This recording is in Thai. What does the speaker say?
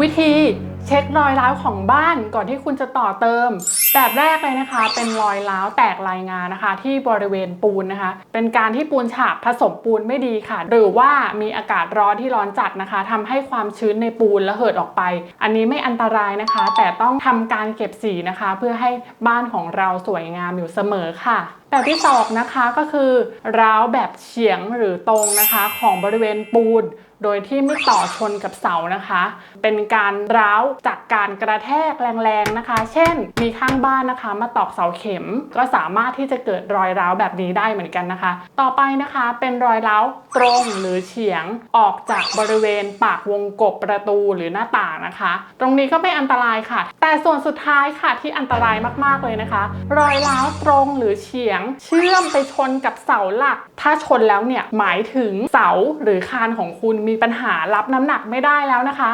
วิธี เช็ครอยร้าวของบ้านก่อนที่คุณจะต่อเติม แบบแรกเลยนะคะ เป็นรอยร้าวแตกรายงานนะคะ ที่บริเวณปูนนะคะ เป็นการที่ปูนฉาบผสมปูนไม่ดีค่ะ หรือว่ามีอากาศร้อนที่ร้อนจัดนะคะทำให้ความชื้นในปูนระเหิดออกไป อันนี้ไม่อันตรายนะคะ แต่ต้องทำการเก็บสีนะคะ เพื่อให้บ้านของเราสวยงามอยู่เสมอค่ะแบบที่สองนะคะก็คือร้าวแบบเฉียงหรือตรงนะคะของบริเวณปูน โดยที่ไม่ต่อชนกับเสานะคะ เป็นการร้าวจากการกระแทกแรงๆนะคะ เช่น มีข้างบ้านนะคะ มาตอกเสาเข็ม ก็สามารถที่จะเกิดรอยร้าวแบบนี้ได้เหมือนกันนะคะ ต่อไปนะคะเป็นรอยร้าวตรงหรือเฉียงออกจากบริเวณปากวงกบประตูหรือหน้าต่างนะคะ ตรงนี้ก็ไม่อันตรายค่ะ แต่ส่วนสุดท้ายค่ะที่อันตรายมากๆเลยนะคะ รอยร้าวตรงหรือเฉียง เชื่อมไปชนกับเสาหลัก ถ้าชนแล้วเนี่ยหมายถึงเสาหรือคานของคุณมีปัญหารับน้ำหนักไม่ได้แล้วนะคะ